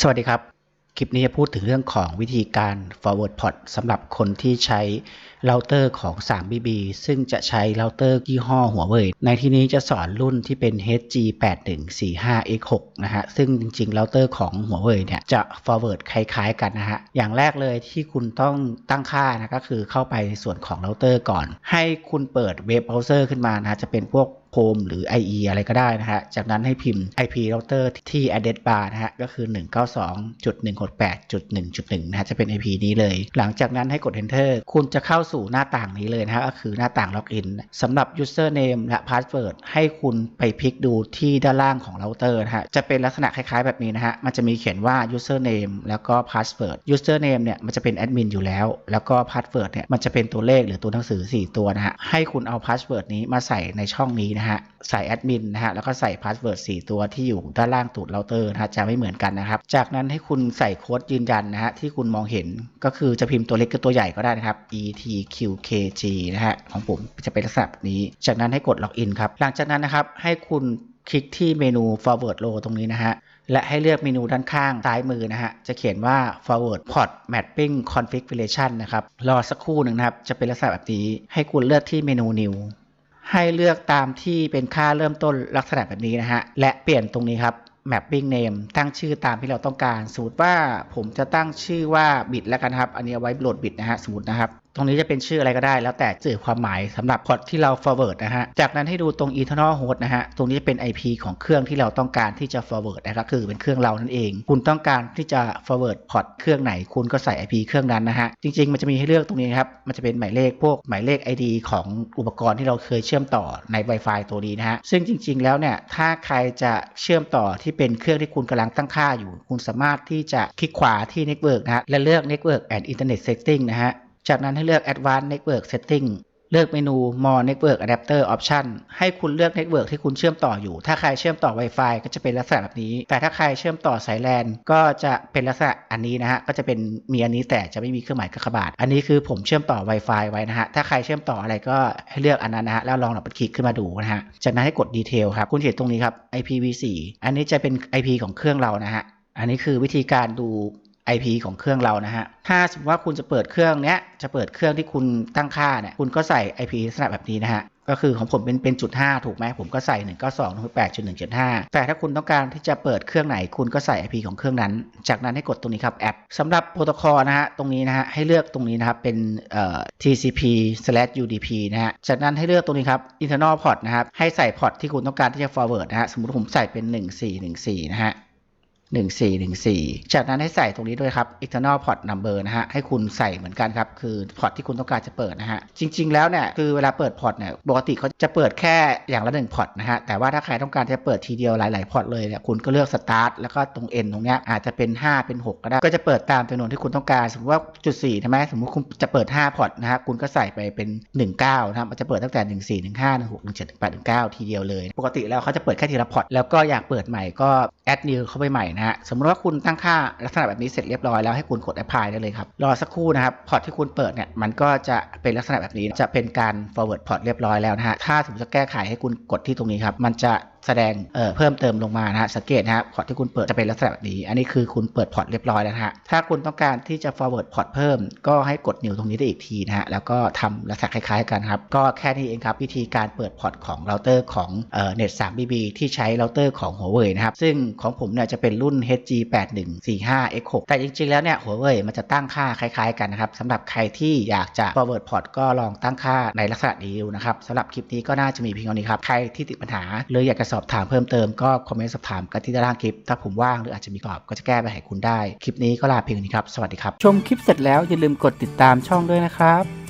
สวัสดีครับ คลิปนี้จะพูดถึงเรื่องของวิธีการ forward port สำหรับคนที่ใช้เราเตอร์ของ 3BB ซึ่งจะใช้เราเตอร์ยี่ห้อหัวเว่ยในที่นี้จะสอนรุ่นที่เป็น HG8145X6 นะฮะ ซึ่งจริงๆเราเตอร์ของหัวเว่ยเนี่ยจะ forward คล้ายๆกันนะฮะ อย่างแรกเลยที่คุณต้องตั้งค่านะก็คือเข้าไปในส่วนของเราเตอร์ก่อน ให้คุณเปิดเว็บเบราว์เซอร์ขึ้นมานะะจะเป็นพวก Chrome หรือ IE อะไรก็ได้นะฮะ จากนั้นให้พิมพ์ IP router ที่ address bar นะฮะ ก็คือ 192.168.1.1 นะฮะ จะเป็น IP นี้เลย หลังจากนั้นให้กด enter คุณจะเข้าสู่หน้าต่างนี้เลยนะฮะ ก็คือหน้าต่าง login สำหรับ username และ password ให้คุณไปพลิกดูที่ด้านล่างของ router นะฮะ จะเป็นลักษณะคล้ายๆ แบบนี้นะฮะ มันจะมีเขียนว่า username แล้วก็ password username เนี่ย มันจะเป็น admin อยู่แล้ว แล้วก็ password เนี่ย มันจะเป็นตัวเลขหรือตัวหนังสือ 4 ตัวนะฮะ ให้คุณเอา password นี้มาใส่ในช่องนี้นะฮะใส่แอดมินนะฮะแล้วก็ใส่พาสเวิร์ด4ตัวที่อยู่ด้านล่างตูดเราเตอร์นะฮะจะไม่เหมือนกันนะครับ จากนั้นให้คุณใส่โค้ดยืนยันนะฮะที่คุณมองเห็นก็คือจะพิมพ์ตัวเล็กกับตัวใหญ่ก็ได้นะครับ etqkg นะฮะของผมจะเป็นลักษณะแบบนี้ จากนั้นให้กดล็อกอินครับ หลังจากนั้นนะครับให้คุณคลิกที่เมนู forward row ตรงนี้นะฮะ และให้เลือกเมนูด้านข้างซ้ายมือนะฮะ จะเขียนว่า forward port mapping configuration นะครับ รอสักครู่หนึ่งนะครับ จะเป็นลักษณะแบบนี้ ให้คุณเลือกที่เมนู new ให้เลือกตามที่เป็นค่าเริ่มต้นลักษณะแบบนี้นะฮะ และเปลี่ยนตรงนี้ครับ mapping name ตั้งชื่อตามที่เราต้องการ สมมติว่าผมจะตั้งชื่อว่าบิตแล้วกันครับ อันนี้เอาไว้โหลดบิตนะฮะ สมมตินะครับ ตรงนี้จะเป็นชื่ออะไรก็ได้ แล้วแต่สื่อความหมายสำหรับพอร์ตที่เรา forward นะฮะ จากนั้นให้ดูตรง internal host นะฮะ ตรงนี้เป็น IP ของเครื่องที่เราต้องการที่จะ forward นะครับคือเป็นเครื่องเรานั่นเอง คุณต้องการที่จะ forward พอร์ตเครื่องไหน คุณก็ใส่ IP เครื่องนั้นนะฮะ จริง ๆ มันจะมีให้เลือกตรงนี้ครับ มันจะเป็นหมายเลขพวกหมายเลข ID ของอุปกรณ์ที่เราเคยเชื่อมต่อใน Wi-Fi ตัวนี้นะฮะ ซึ่งจริง ๆ แล้วเนี่ย ถ้าใครจะเชื่อมต่อที่เป็นเครื่องที่คุณกำลังตั้งค่าอยู่ คุณสามารถที่จะคลิกขวาที่ Network นะฮะ และเลือก Network and Internet Setting นะฮะ จากนั้นให้เลือก Advanced Network Setting เลือกเมนู More Network Adapter Option ให้คุณเลือก Network ที่คุณเชื่อมต่ออยู่ ถ้าใครเชื่อมต่อ Wi-Fi ก็จะเป็นลักษณะแบบนี้ แต่ถ้าใครเชื่อมต่อสายแลนก็จะเป็นลักษณะอันนี้นะฮะ ก็จะเป็นมีอันนี้แต่จะไม่มีเครื่องหมายกากบาท อันนี้คือผมเชื่อมต่อ Wi-Fi ไว้นะฮะ ถ้าใครเชื่อมต่ออะไรก็ให้เลือกอันนั้นนะฮะ แล้วลองดับเบิลคลิกขึ้นมาดูนะฮะ จากนั้นให้กด Detail ครับ คุณเห็นตรงนี้ครับ IPv4 อันนี้จะเป็น IP ของเครื่องเรานะฮะ อันนี้คือวิธีการดู IP ของเครื่องเรานะฮะ ถ้าสมมติว่าคุณจะเปิดเครื่องเนี้ย จะเปิดเครื่องที่คุณตั้งค่าเนี่ยคุณก็ใส่ IP ลักษณะแบบนี้นะฮะ ก็คือของผมเป็นเป็นจุด5ถูกไหมผมก็ใส่192.1.1.5แต่ถ้าคุณต้องการที่จะเปิดเครื่องไหน คุณก็ใส่ IP ของเครื่องนั้น จากนั้นให้กดตรงนี้ครับแอปสำหรับโปรโตคอลนะฮะตรงนี้นะฮะให้เลือกตรงนี้นะครับเป็นเอ่อ TCP/UDP นะฮะจากนั้นให้เลือกตรงนี้ครับ internal port นะครับให้ใส่พอร์ตที่คุณต้องการที่จะ forward นะฮะสมมติผมใส่เป็น 1414นะฮะ 1414 จากนั้นให้ใส่ตรงนี้ด้วยครับ external port number นะฮะ ให้คุณใส่เหมือนกันครับ คือพอร์ตที่คุณต้องการจะเปิดนะฮะ จริง ๆ แล้วเนี่ย คือเวลาเปิดพอร์ตเนี่ย ปกติเขาจะเปิดแค่อย่างละหนึ่งพอร์ตนะฮะ แต่ว่าถ้าใครต้องการจะเปิดทีเดียวหลาย ๆ พอร์ตเลยเนี่ย คุณก็เลือก start แล้วก็ตรง end ตรงเนี้ย อาจจะเป็น 5 เป็น 6 ก็ได้ ก็จะเปิดตามจำนวนที่คุณต้องการ สมมติว่าจุด4ใช่ไหมสมมติคุณจะเปิด 5 พอร์ตนะฮะ คุณก็ใส่ไปเป็น 19นะครับมันจะเปิดตั้งแต่ 14 15 16 17 18 19 ทีเดียวเลย ปกติแล้วเขาจะเปิดแค่ทีละพอร์ต แล้วก็อยากเปิดใหม่ก็ add new เข้าไปใหม่นะฮะ สมมติว่าคุณตั้งค่าลักษณะแบบนี้เสร็จเรียบร้อยแล้วให้คุณกด apply ได้เลยครับ รอสักครู่นะครับพอร์ตที่คุณเปิดเนี่ยมันก็จะเป็นลักษณะแบบนี้จะเป็นการ forward port เรียบร้อยแล้วนะฮะถ้าสมมติจะแก้ไขให้คุณกดที่ตรงนี้ครับมันจะ แสดงเเพิ่มเติมลงมานะฮะสังเกตนะฮะพอร์ตที่คุณเปิดจะเป็นลักษณะแบบนี้ อันนี้คือคุณเปิดพอร์ตเรียบร้อยแล้วฮะถ้าคุณต้องการที่จะ forward port เพิ่ม ก็ให้กด new ตรงนี้ได้อีกทีนะฮะแล้วก็ทำลักษณะคล้ายๆ กันครับก็แค่นี้เองครับวิธีการเปิดพอร์ตของเราเตอร์ของเอ่อ net 3BB ที่ใช้เราเตอร์ของ Huawei นะครับซึ่งของผมเนี่ยจะเป็นรุ่น HG8145X6 แต่จริงๆแล้วเนี่ย Huawei มันจะตั้งค่าคล้ายๆ กันนะครับสำหรับใครที่อยากจะ forward port ก็ลองตั้งค่าในลักษณะนี้ดูนะครับสำหรับคลิปนี้ก็น่าจะมีเพียงเท่านี้ครับใครที่ติดปัญหาหรืออยากจะสอบถามเพิ่มเติมก็คอมเมนต์สอบถามกันที่ด้านล่างคลิป ถ้าผมว่างหรืออาจจะมีกรอบก็จะแก้ไปให้คุณได้ คลิปนี้ก็ลาเพียงเท่านี้ครับ สวัสดีครับ ชมคลิปเสร็จแล้วอย่าลืมกดติดตามช่องด้วยนะครับ